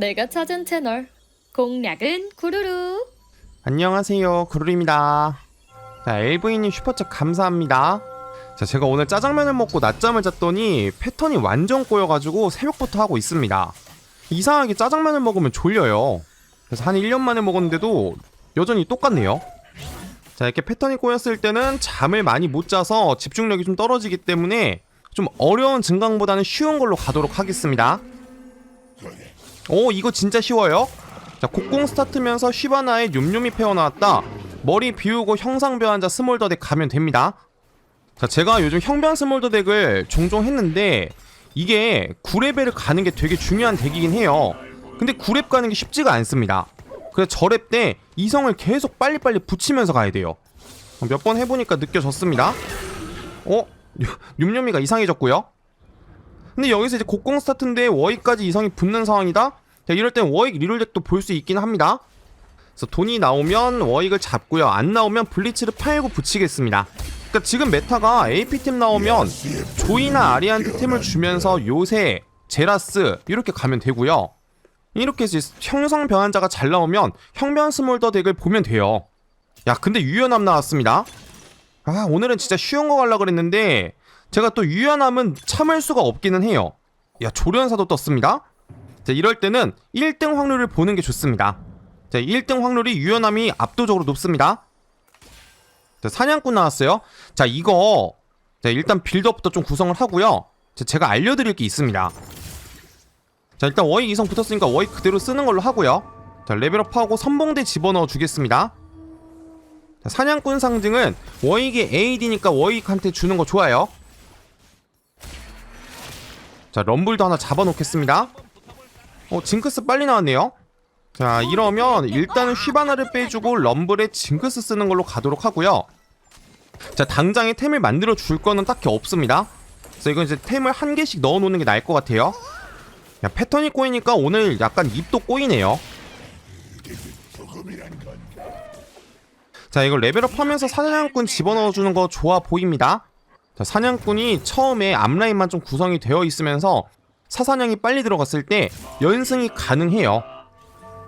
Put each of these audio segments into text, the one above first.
내가 찾은 채널. 공략은 구루루. 안녕하세요. 구루입니다. 자 LV님 슈퍼챗 감사합니다. 자 제가 오늘 짜장면을 먹고 낮잠을 잤더니 패턴이 완전 꼬여가지고 새벽부터 하고 있습니다. 이상하게 짜장면을 먹으면 졸려요. 그래서 한 1년 만에 먹었는데도 여전히 똑같네요. 자 이렇게 패턴이 꼬였을 때는 잠을 많이 못 자서 집중력이 좀 떨어지기 때문에 좀 어려운 증강보다는 쉬운 걸로 가도록 하겠습니다 오 이거 진짜 쉬워요? 자 곡공 스타트면서 쉬바나의 뇸뇸이 페어 나왔다. 머리 비우고 형상변환자 스몰더 덱 가면 됩니다. 자 제가 요즘 형변 스몰더 덱을 종종 했는데 이게 9레벨을 가는 게 되게 중요한 덱이긴 해요. 근데 9렙 가는 게 쉽지가 않습니다. 그래서 저렙 때 이성을 계속 빨리빨리 붙이면서 가야 돼요. 몇 번 해보니까 느껴졌습니다. 어? 뇸뇸이가 이상해졌고요. 근데 여기서 이제 곡공 스타트인데 워익까지 이성이 붙는 상황이다? 자 이럴 땐 워익 리롤 덱도 볼 수 있긴 합니다. 그래서 돈이 나오면 워익을 잡고요. 안 나오면 블리츠를 팔고 붙이겠습니다. 그러니까 지금 메타가 AP템 나오면 조이나 아리한테 템을 주면서 요새 제라스 이렇게 가면 되고요. 이렇게 이제 형성 변환자가 잘 나오면 형변 스몰더 덱을 보면 돼요. 야 근데 유연함 나왔습니다. 아 오늘은 진짜 쉬운 거 갈라 그랬는데 제가 또 유연함은 참을 수가 없기는 해요. 야 조련사도 떴습니다 자 이럴 때는 1등 확률을 보는 게 좋습니다. 자 1등 확률이 유연함이 압도적으로 높습니다. 자 사냥꾼 나왔어요. 자 이거 자 일단 빌드업부터 좀 구성을 하고요. 자, 제가 알려드릴 게 있습니다. 자 일단 워익 이성 붙었으니까 워익 그대로 쓰는 걸로 하고요. 자 레벨업하고 선봉대 집어넣어 주겠습니다. 자, 사냥꾼 상징은 워익의 AD니까 워익한테 주는 거 좋아요. 자 럼블도 하나 잡아놓겠습니다 어 징크스 빨리 나왔네요. 자 이러면 일단은 휘바나를 빼주고 럼블에 징크스 쓰는 걸로 가도록 하고요. 자 당장에 템을 만들어 줄 거는 딱히 없습니다. 그래서 이건 이제 템을 한 개씩 넣어 놓는 게 나을 것 같아요. 야 패턴이 꼬이니까 오늘 약간 입도 꼬이네요. 자 이거 레벨업 하면서 사냥꾼 집어넣어 주는 거 좋아 보입니다. 자 사냥꾼이 처음에 앞라인만 좀 구성이 되어 있으면서 사사냥이 빨리 들어갔을 때 연승이 가능해요.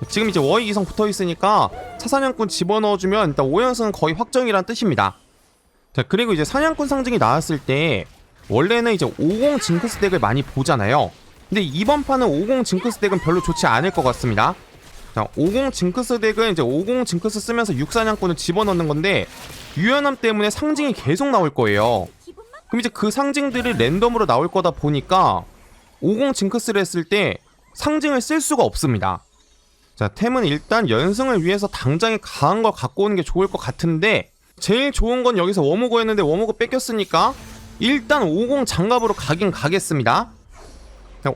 지금 이제 워익 이성 붙어 있으니까 사사냥꾼 집어넣어주면 일단 5연승은 거의 확정이란 뜻입니다. 자 그리고 이제 사냥꾼 상징이 나왔을 때 원래는 이제 50 징크스 덱을 많이 보잖아요. 근데 이번 판은 50 징크스 덱은 별로 좋지 않을 것 같습니다. 자, 50 징크스 덱은 이제 50 징크스 쓰면서 육사냥꾼을 집어넣는 건데 유연함 때문에 상징이 계속 나올 거예요. 그럼 이제 그 상징들이 랜덤으로 나올 거다 보니까 50 징크스를 했을 때 상징을 쓸 수가 없습니다. 자, 템은 일단 연승을 위해서 당장에 강한 걸 갖고 오는 게 좋을 것 같은데 제일 좋은 건 여기서 워무고 했는데 워무고 뺏겼으니까 일단 50 장갑으로 가긴 가겠습니다.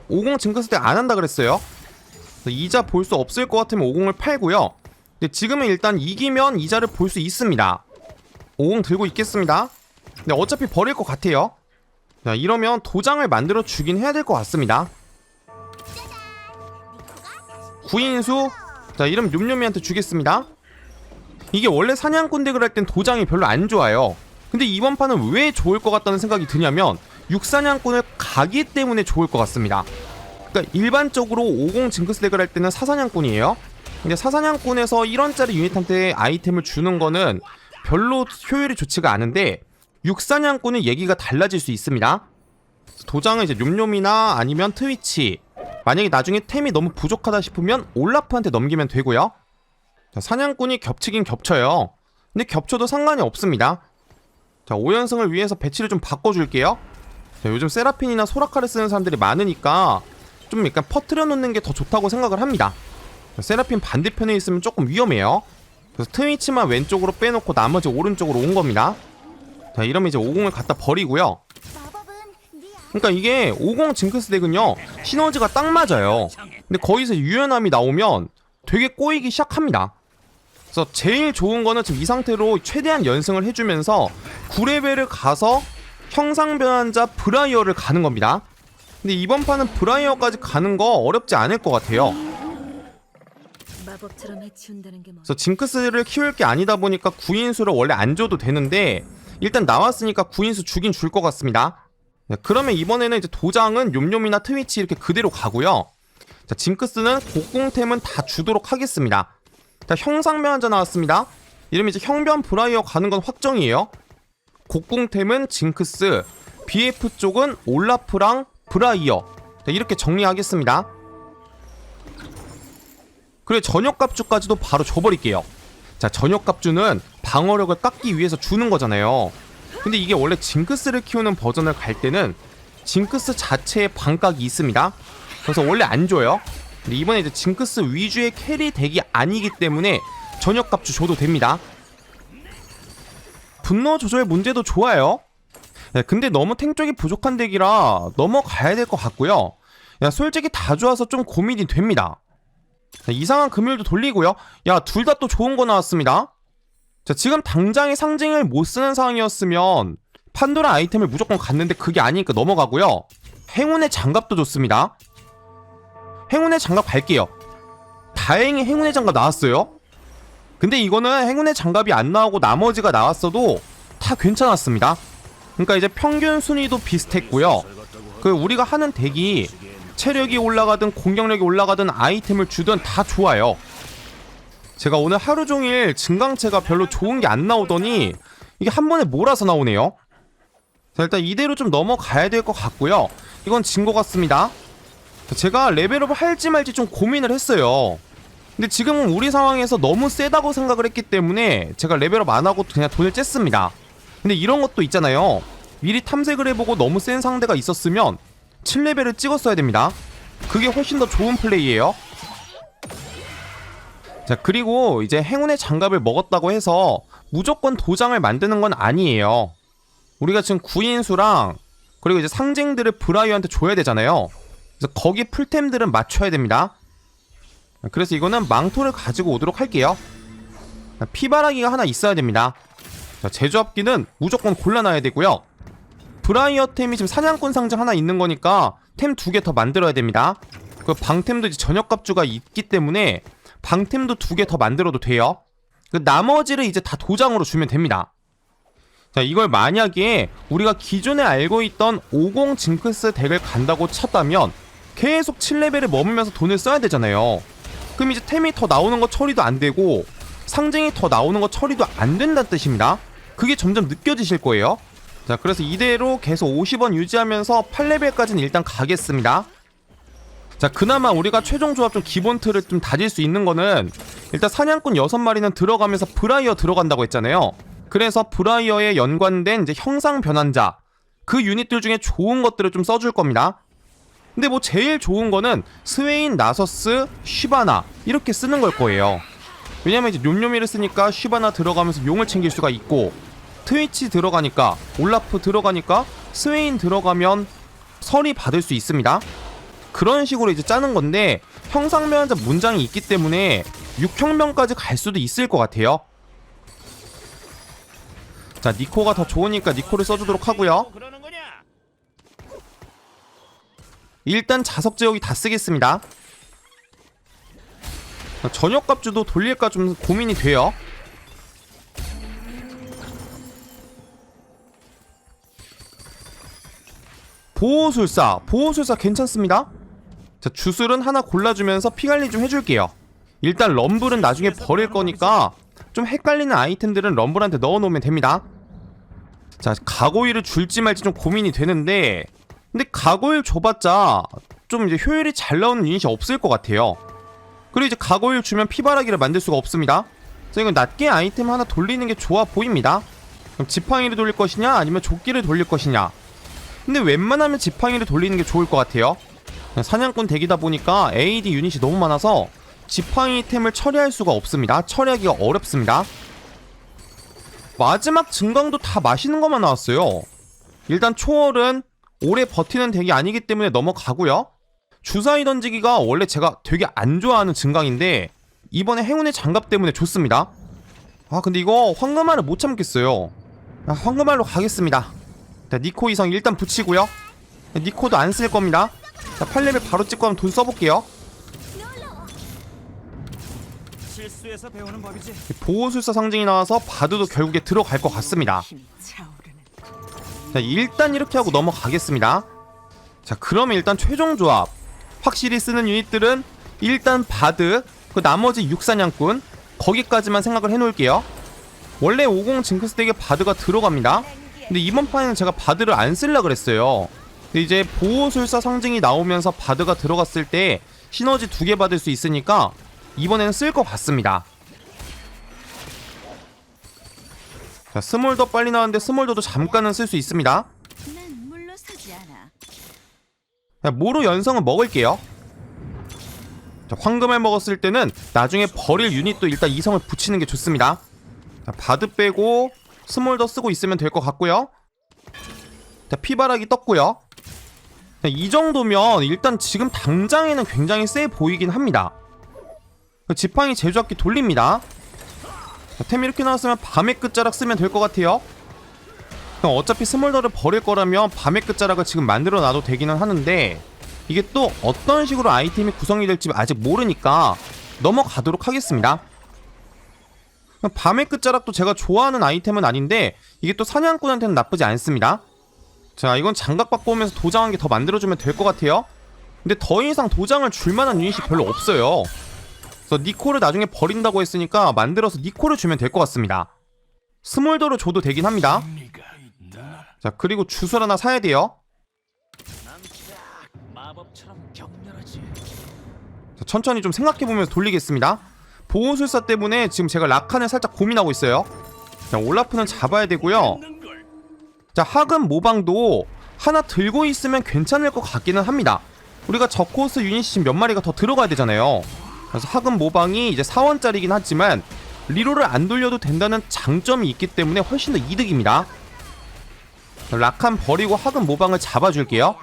50 징크스 덱안 한다 그랬어요. 이자 볼 수 없을 것 같으면 50을 팔고요. 근데 지금은 일단 이기면 이자를 볼 수 있습니다. 50 들고 있겠습니다. 근데 어차피 버릴 것 같아요. 자, 이러면 도장을 만들어 주긴 해야 될 것 같습니다. 구인수 자 이름 뇸뇸이한테 주겠습니다. 이게 원래 사냥꾼 덱을 할 땐 도장이 별로 안 좋아요. 근데 이번 판은 왜 좋을 것 같다는 생각이 드냐면 육사냥꾼을 가기 때문에 좋을 것 같습니다. 그러니까 일반적으로 50 징크스 덱을 할 때는 사사냥꾼이에요. 근데 사사냥꾼에서 1원짜리 유닛한테 아이템을 주는 거는 별로 효율이 좋지가 않은데 육사냥꾼은 얘기가 달라질 수 있습니다. 도장은 이제 뇸뇸이나 아니면 트위치 만약에 나중에 템이 너무 부족하다 싶으면 올라프한테 넘기면 되고요. 자, 사냥꾼이 겹치긴 겹쳐요. 근데 겹쳐도 상관이 없습니다. 자 5연승을 위해서 배치를 좀 바꿔줄게요. 자, 요즘 세라핀이나 소라카를 쓰는 사람들이 많으니까 좀 약간 퍼트려 놓는 게 더 좋다고 생각을 합니다. 세라핀 반대편에 있으면 조금 위험해요. 그래서 트위치만 왼쪽으로 빼놓고 나머지 오른쪽으로 온 겁니다. 자, 이러면 이제 50을 갖다 버리고요. 그러니까 이게 50 징크스 덱은요 시너지가 딱 맞아요. 근데 거기서 유연함이 나오면 되게 꼬이기 시작합니다. 그래서 제일 좋은 거는 지금 이 상태로 최대한 연승을 해주면서 9레벨을 가서 형상 변환자 브라이어를 가는 겁니다. 근데 이번 판은 브라이어까지 가는 거 어렵지 않을 것 같아요. 뭐? 그래서 징크스를 키울 게 아니다 보니까 구인수를 원래 안 줘도 되는데 일단 나왔으니까 구인수 주긴 줄 것 같습니다. 네, 그러면 이번에는 이제 도장은 뇸뇸이나 트위치 이렇게 그대로 가고요. 자 징크스는 곡궁템은 다 주도록 하겠습니다. 자 형상면 한자 나왔습니다. 이름이 이제 형변 브라이어 가는 건 확정이에요. 곡궁템은 징크스 BF 쪽은 올라프랑 브라이어. 자, 이렇게 정리하겠습니다. 그리고 저녁갑주까지도 바로 줘버릴게요 자 저녁갑주는 방어력을 깎기 위해서 주는 거잖아요. 근데 이게 원래 징크스를 키우는 버전을 갈 때는 징크스 자체에 반각이 있습니다. 그래서 원래 안 줘요. 근데 이번에 이제 징크스 위주의 캐리 덱이 아니기 때문에 저녁갑주 줘도 됩니다. 분노 조절 문제도 좋아요. 네, 근데 너무 탱 쪽이 부족한 덱이라 넘어가야 될 것 같고요. 야 솔직히 다 좋아서 좀 고민이 됩니다 자, 이상한 금율도 돌리고요. 야, 둘 다 또 좋은 거 나왔습니다. 자, 지금 당장의 상징을 못 쓰는 상황이었으면 판도라 아이템을 무조건 갔는데 그게 아니니까 넘어가고요. 행운의 장갑도 좋습니다. 행운의 장갑 갈게요. 다행히 행운의 장갑 나왔어요. 근데 이거는 행운의 장갑이 안 나오고 나머지가 나왔어도 다 괜찮았습니다. 그러니까 이제 평균 순위도 비슷했고요. 그 우리가 하는 덱이 체력이 올라가든 공격력이 올라가든 아이템을 주든 다 좋아요. 제가 오늘 하루 종일 증강체가 별로 좋은 게 안 나오더니 이게 한 번에 몰아서 나오네요. 자, 일단 이대로 좀 넘어가야 될 것 같고요. 이건 진 것 같습니다. 자, 제가 레벨업을 할지 말지 좀 고민을 했어요. 근데 지금은 우리 상황에서 너무 세다고 생각을 했기 때문에 제가 레벨업 안 하고 그냥 돈을 쬐습니다. 근데 이런 것도 있잖아요. 미리 탐색을 해보고 너무 센 상대가 있었으면 7레벨을 찍었어야 됩니다. 그게 훨씬 더 좋은 플레이예요. 자, 그리고 이제 행운의 장갑을 먹었다고 해서 무조건 도장을 만드는 건 아니에요. 우리가 지금 구인수랑 그리고 이제 상징들을 브라이어한테 줘야 되잖아요. 그래서 거기 풀템들은 맞춰야 됩니다. 그래서 이거는 망토를 가지고 오도록 할게요. 피바라기가 하나 있어야 됩니다. 자, 제조합기는 무조건 골라놔야 되고요. 브라이어 템이 지금 사냥꾼 상징 하나 있는 거니까 템 두 개 더 만들어야 됩니다. 그 방템도 이제 저녁갑주가 있기 때문에 방템도 두 개 더 만들어도 돼요. 그 나머지를 이제 다 도장으로 주면 됩니다. 자, 이걸 만약에 우리가 기존에 알고 있던 50 징크스 덱을 간다고 쳤다면 계속 7레벨을 머물면서 돈을 써야 되잖아요. 그럼 이제 템이 더 나오는 거 처리도 안 되고 상징이 더 나오는 거 처리도 안 된다는 뜻입니다. 그게 점점 느껴지실 거예요. 자, 그래서 이대로 계속 50원 유지하면서 8레벨까지는 일단 가겠습니다. 자, 그나마 우리가 최종 조합 좀 기본 틀을 좀 다질 수 있는 거는 일단 사냥꾼 6마리는 들어가면서 브라이어 들어간다고 했잖아요. 그래서 브라이어에 연관된 이제 형상 변환자 그 유닛들 중에 좋은 것들을 좀 써줄 겁니다. 근데 뭐 제일 좋은 거는 스웨인, 나서스, 쉬바나 이렇게 쓰는 걸 거예요. 왜냐면 이제 뇸뇸이를 쓰니까 쉬바나 들어가면서 용을 챙길 수가 있고 트위치 들어가니까 올라프 들어가니까 스웨인 들어가면 설이 받을 수 있습니다. 그런 식으로 이제 짜는 건데 형상면자 문장이 있기 때문에 6형명까지 갈 수도 있을 것 같아요. 자 니코가 더 좋으니까 니코를 써주도록 하고요. 일단 자석 제어기 다 쓰겠습니다. 저녁값주도 돌릴까 좀 고민이 돼요. 보호술사, 보호술사 괜찮습니다. 자, 주술은 하나 골라주면서 피관리 좀 해줄게요. 일단 럼블은 나중에 버릴 거니까 좀 헷갈리는 아이템들은 럼블한테 넣어놓으면 됩니다. 자, 가고일을 줄지 말지 좀 고민이 되는데 근데 가고일 줘봤자 좀 이제 효율이 잘 나오는 유닛이 없을 것 같아요. 그리고 이제 가고일 주면 피바라기를 만들 수가 없습니다. 그래서 이건 낮게 아이템 하나 돌리는 게 좋아 보입니다. 그럼 지팡이를 돌릴 것이냐 아니면 조끼를 돌릴 것이냐. 근데 웬만하면 지팡이를 돌리는 게 좋을 것 같아요. 사냥꾼 덱이다 보니까 AD 유닛이 너무 많아서 지팡이 템을 처리할 수가 없습니다. 처리하기가 어렵습니다. 마지막 증강도 다 맛있는 것만 나왔어요. 일단 초월은 오래 버티는 덱이 아니기 때문에 넘어가고요. 주사위 던지기가 원래 제가 되게 안 좋아하는 증강인데 이번에 행운의 장갑 때문에 좋습니다. 아 근데 이거 황금알을 못 참겠어요. 아, 황금알로 가겠습니다. 자, 니코 이성 일단 붙이고요. 니코도 안 쓸 겁니다. 자, 8레벨 바로 찍고 한번 돈 써볼게요. 보호술사 상징이 나와서 바드도 결국에 들어갈 것 같습니다. 자 일단 이렇게 하고 넘어가겠습니다 자 그러면 일단 최종 조합 확실히 쓰는 유닛들은 일단 바드, 그 나머지 육사냥꾼 거기까지만 생각을 해놓을게요. 원래 50 징크스 덱에 바드가 들어갑니다. 근데 이번 판에는 제가 바드를 안 쓸라 그랬어요. 근데 이제 보호술사 상징이 나오면서 바드가 들어갔을 때 시너지 두 개 받을 수 있으니까 이번에는 쓸 것 같습니다. 자, 스몰더 빨리 나왔는데 스몰더도 잠깐은 쓸 수 있습니다. 자, 모로 연성은 먹을게요. 자, 황금을 먹었을 때는 나중에 버릴 유닛도 일단 이성을 붙이는 게 좋습니다. 자, 바드 빼고 스몰더 쓰고 있으면 될 것 같고요. 자, 피바락이 떴고요. 자, 이 정도면 일단 지금 당장에는 굉장히 세 보이긴 합니다. 그 지팡이 제조합기 돌립니다. 자, 템 이렇게 나왔으면 밤의 끝자락 쓰면 될 것 같아요. 어차피 스몰더를 버릴 거라면 밤의 끝자락을 지금 만들어 놔도 되기는 하는데 이게 또 어떤 식으로 아이템이 구성이 될지 아직 모르니까 넘어가도록 하겠습니다. 밤의 끝자락도 제가 좋아하는 아이템은 아닌데 이게 또 사냥꾼한테는 나쁘지 않습니다. 자 이건 장갑 바꿔 오면서 도장 한 개 더 만들어주면 될 것 같아요. 근데 더 이상 도장을 줄 만한 유닛이 별로 없어요. 그래서 니코를 나중에 버린다고 했으니까 만들어서 니코를 주면 될 것 같습니다. 스몰더를 줘도 되긴 합니다. 자 그리고 주술 하나 사야 돼요. 자, 천천히 좀 생각해보면서 돌리겠습니다. 보호술사 때문에 지금 제가 라칸을 살짝 고민하고 있어요. 자, 올라프는 잡아야 되고요. 자, 하금 모방도 하나 들고 있으면 괜찮을 것 같기는 합니다. 우리가 저코스 유닛이 몇 마리가 더 들어가야 되잖아요. 그래서 하금 모방이 이제 4원짜리긴 하지만 리로를 안 돌려도 된다는 장점이 있기 때문에 훨씬 더 이득입니다. 자, 라칸 버리고 하금 모방을 잡아줄게요.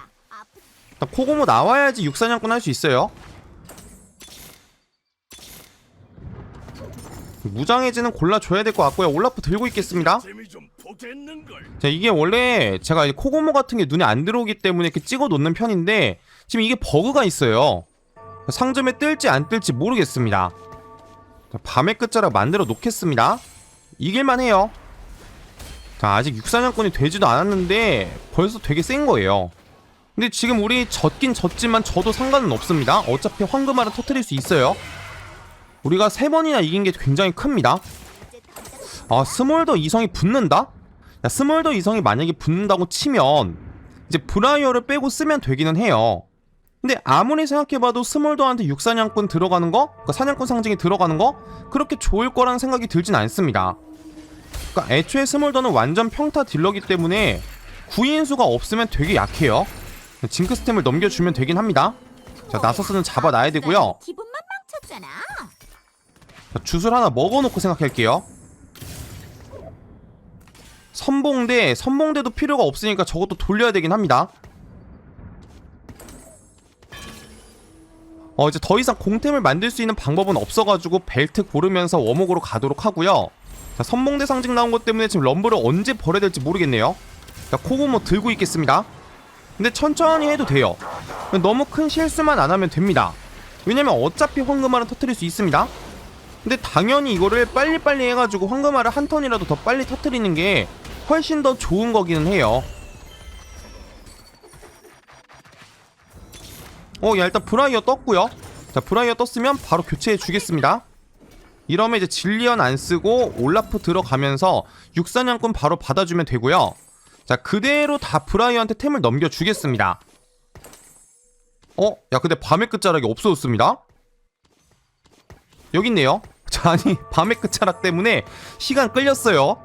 자, 코고모 나와야지 육사냥꾼 할 수 있어요. 무장해지는 골라줘야 될 것 같고요. 올라프 들고 있겠습니다. 자 이게 원래 제가 이 코고모 같은 게 눈에 안 들어오기 때문에 이렇게 찍어 놓는 편인데 지금 이게 버그가 있어요. 상점에 뜰지 안 뜰지 모르겠습니다. 자, 밤의 끝자락 만들어 놓겠습니다. 이길만 해요. 자 아직 육사냥꾼이 되지도 않았는데 벌써 되게 센 거예요. 근데 지금 우리 졌긴 졌지만 저도 상관은 없습니다. 어차피 황금알을 터트릴 수 있어요. 우리가 세 번이나 이긴 게 굉장히 큽니다. 아 스몰더 이성이 붙는다? 야, 스몰더 이성이 만약에 붙는다고 치면 이제 브라이어를 빼고 쓰면 되기는 해요. 근데 아무리 생각해봐도 스몰더한테 육사냥꾼 들어가는 거, 그러니까 사냥꾼 상징이 들어가는 거 그렇게 좋을 거라는 생각이 들진 않습니다. 그러니까 애초에 스몰더는 완전 평타 딜러기 때문에 구인수가 없으면 되게 약해요. 징크스템을 넘겨주면 되긴 합니다. 자 나서스는 잡아놔야 되고요. 기분만 망쳤잖아. 자, 주술 하나 먹어놓고 생각할게요. 선봉대, 선봉대도 필요가 없으니까 저것도 돌려야 되긴 합니다. 어, 이제 더 이상 공템을 만들 수 있는 방법은 없어가지고 벨트 고르면서 워목으로 가도록 하고요. 자, 선봉대 상징 나온 것 때문에 지금 럼블을 언제 버려야 될지 모르겠네요. 자, 코고모 들고 있겠습니다. 근데 천천히 해도 돼요. 너무 큰 실수만 안 하면 됩니다. 왜냐면 어차피 황금알은 터트릴 수 있습니다. 근데 당연히 이거를 빨리빨리 해가지고 황금알을 한 턴이라도 더 빨리 터트리는 게 훨씬 더 좋은 거기는 해요. 어, 야, 일단 브라이어 떴고요. 자, 브라이어 떴으면 바로 교체해 주겠습니다. 이러면 이제 진리언 안 쓰고 올라프 들어가면서 육사냥꾼 바로 받아주면 되고요. 자, 그대로 다 브라이어한테 템을 넘겨주겠습니다. 어? 야, 근데 밤의 끝자락이 없어졌습니다. 여기 있네요. 자, 아니 밤의 끝자락 때문에 시간 끌렸어요.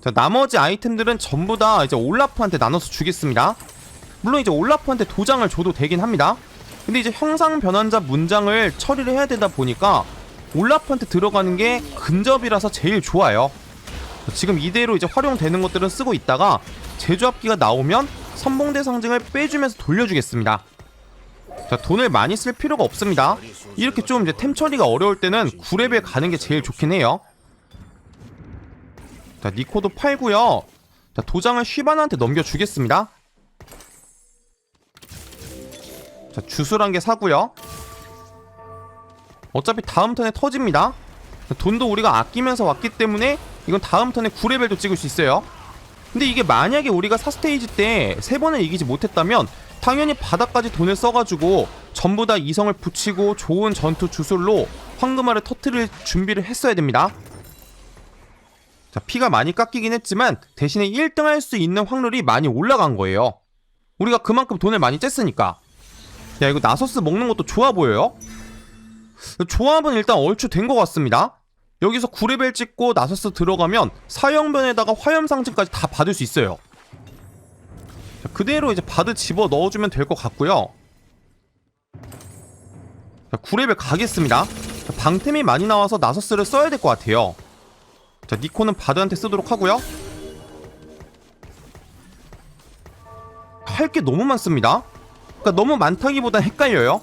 자, 나머지 아이템들은 전부 다 이제 올라프한테 나눠서 주겠습니다. 물론 이제 올라프한테 도장을 줘도 되긴 합니다. 근데 이제 형상 변환자 문장을 처리를 해야 되다 보니까 올라프한테 들어가는 게 근접이라서 제일 좋아요. 지금 이대로 이제 활용되는 것들은 쓰고 있다가 제조합기가 나오면 선봉대 상징을 빼주면서 돌려주겠습니다. 자 돈을 많이 쓸 필요가 없습니다. 이렇게 좀 이제 템 처리가 어려울 때는 9레벨 가는 게 제일 좋긴 해요. 자 니코도 팔고요. 자 도장을 쉬바나한테 넘겨주겠습니다. 자 주술 한 개 사고요. 어차피 다음 턴에 터집니다. 자, 돈도 우리가 아끼면서 왔기 때문에 이건 다음 턴에 9레벨도 찍을 수 있어요. 근데 이게 만약에 우리가 4스테이지 때 3번을 이기지 못했다면 당연히 바닥까지 돈을 써가지고 전부 다 이성을 붙이고 좋은 전투 주술로 황금알을 터트릴 준비를 했어야 됩니다. 자, 피가 많이 깎이긴 했지만 대신에 1등 할 수 있는 확률이 많이 올라간 거예요. 우리가 그만큼 돈을 많이 쬐으니까. 야, 이거 나서스 먹는 것도 좋아 보여요? 조합은 일단 얼추 된 것 같습니다. 여기서 9레벨 찍고 나서스 들어가면 사형변에다가 화염 상징까지 다 받을 수 있어요. 자, 그대로 이제 바드 집어 넣어주면 될 것 같고요. 자, 9레벨 가겠습니다. 자, 방템이 많이 나와서 나서스를 써야 될 것 같아요. 자, 니코는 바드한테 쓰도록 하고요. 할 게 너무 많습니다. 그러니까 너무 많다기보단 헷갈려요.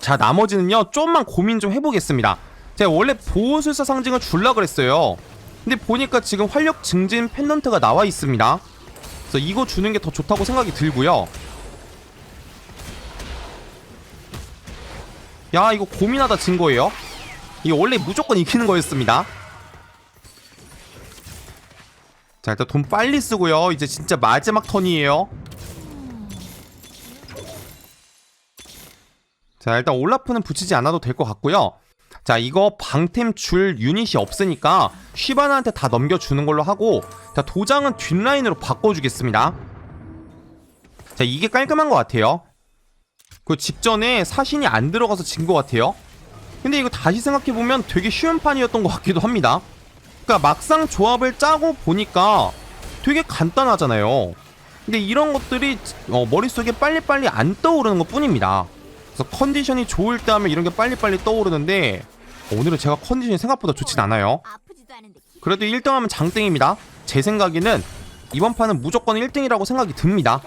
자, 나머지는요. 좀만 고민 좀 해보겠습니다. 제가 원래 보호술사 상징을 줄라 그랬어요. 근데 보니까 지금 활력 증진 펜던트가 나와 있습니다. 그래서 이거 주는 게 더 좋다고 생각이 들고요. 야, 이거 고민하다 진 거예요. 이게 원래 무조건 이기는 거였습니다. 자, 일단 돈 빨리 쓰고요. 이제 진짜 마지막 턴이에요. 자, 일단 올라프는 붙이지 않아도 될 것 같고요. 자, 이거 방템 줄 유닛이 없으니까 쉬바나한테 다 넘겨주는 걸로 하고 자, 도장은 뒷라인으로 바꿔주겠습니다. 자, 이게 깔끔한 것 같아요. 그 직전에 사신이 안 들어가서 진 것 같아요. 근데 이거 다시 생각해보면 되게 쉬운 판이었던 것 같기도 합니다. 그러니까 막상 조합을 짜고 보니까 되게 간단하잖아요. 근데 이런 것들이 어, 머릿속에 빨리빨리 안 떠오르는 것 뿐입니다. 그래서 컨디션이 좋을 때 하면 이런 게 빨리빨리 떠오르는데 어, 오늘은 제가 컨디션이 생각보다 좋진 않아요. 그래도 1등하면 장땡입니다. 제 생각에는 이번 판은 무조건 1등이라고 생각이 듭니다.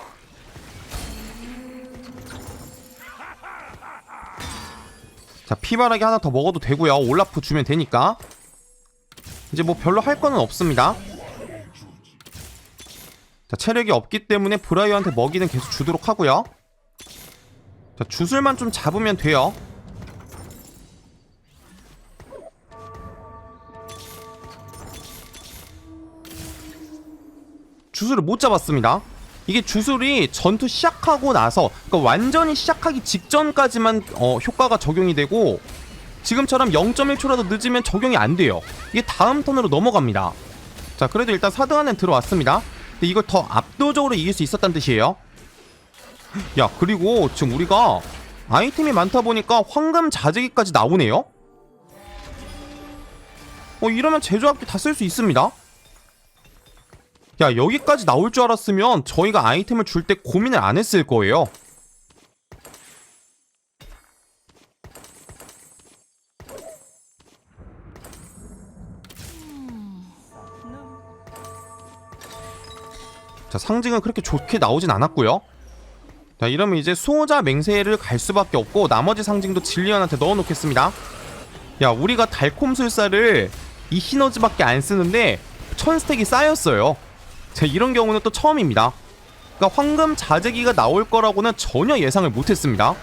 자, 피바라기 하나 더 먹어도 되고요. 올라프 주면 되니까. 이제 뭐 별로 할 거는 없습니다. 자, 체력이 없기 때문에 브라이어한테 먹이는 계속 주도록 하고요. 자, 주술만 좀 잡으면 돼요. 주술을 못 잡았습니다. 이게 주술이 전투 시작하고 나서 그러니까 완전히 시작하기 직전까지만 어, 효과가 적용이 되고 지금처럼 0.1초라도 늦으면 적용이 안 돼요. 이게 다음 턴으로 넘어갑니다. 자, 그래도 일단 4등 안에 들어왔습니다. 근데 이걸 더 압도적으로 이길 수 있었다는 뜻이에요. 야, 그리고 지금 우리가 아이템이 많다 보니까 황금 자재기까지 나오네요. 어, 이러면 제조합기 다 쓸 수 있습니다. 야 여기까지 나올 줄 알았으면 저희가 아이템을 줄 때 고민을 안 했을 거예요. 자 상징은 그렇게 좋게 나오진 않았고요. 자 이러면 이제 수호자 맹세를 갈 수밖에 없고 나머지 상징도 진리언한테 넣어놓겠습니다. 야 우리가 달콤술사를 이 시너지밖에 안 쓰는데 천 스택이 쌓였어요 자, 이런 경우는 또 처음입니다. 그러니까 황금 자재기가 나올 거라고는 전혀 예상을 못했습니다.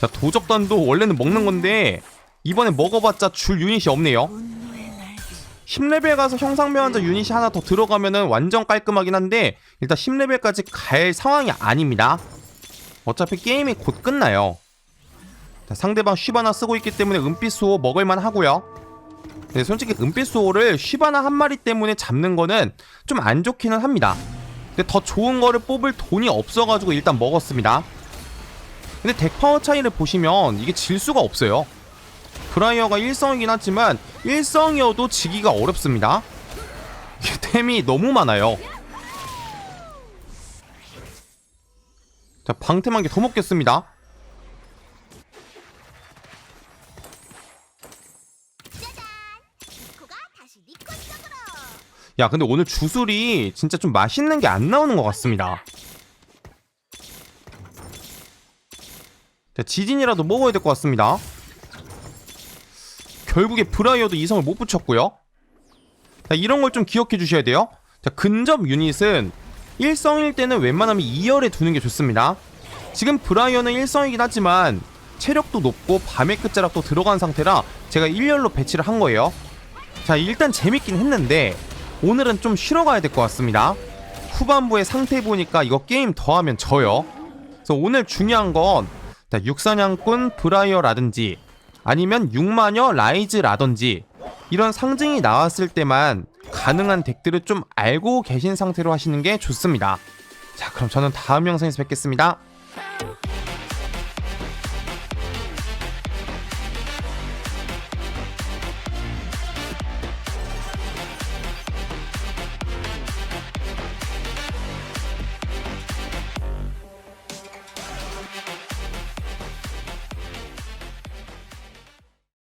자, 도적단도 원래는 먹는 건데 이번에 먹어봤자 줄 유닛이 없네요. 분노의 날 10레벨 가서 형상묘환자 유닛이 하나 더 들어가면은 완전 깔끔하긴 한데 일단 10레벨까지 갈 상황이 아닙니다. 어차피 게임이 곧 끝나요. 자, 상대방 쉬바나 쓰고 있기 때문에 은빛 수호 먹을만 하고요. 근데 솔직히 은빛 수호를 쉬바나 한 마리 때문에 잡는 거는 좀 안 좋기는 합니다. 근데 더 좋은 거를 뽑을 돈이 없어가지고 일단 먹었습니다. 근데 덱 파워 차이를 보시면 이게 질 수가 없어요. 브라이어가 1성이긴 하지만 1성이어도 지기가 어렵습니다. 템이 너무 많아요. 자, 방템 한 개 더 먹겠습니다. 니코가 다시 니코 쪽으로 야, 근데 오늘 주술이 진짜 좀 맛있는 게 안 나오는 것 같습니다. 자, 지진이라도 먹어야 될 것 같습니다. 결국에 브라이어도 이성을 못 붙였고요. 자, 이런 걸 좀 기억해 주셔야 돼요. 자, 근접 유닛은 1성일 때는 웬만하면 2열에 두는 게 좋습니다. 지금 브라이어는 1성이긴 하지만 체력도 높고 밤의 끝자락도 들어간 상태라 제가 1열로 배치를 한 거예요. 자, 일단 재밌긴 했는데 오늘은 좀 쉬러 가야 될 것 같습니다. 후반부의 상태 보니까 이거 게임 더하면 져요. 그래서 오늘 중요한 건 자, 육사냥꾼 브라이어라든지 아니면 육마녀 라이즈라든지 이런 상징이 나왔을 때만 가능한 덱들을 좀 알고 계신 상태로 하시는 게 좋습니다. 자, 그럼 저는 다음 영상에서 뵙겠습니다.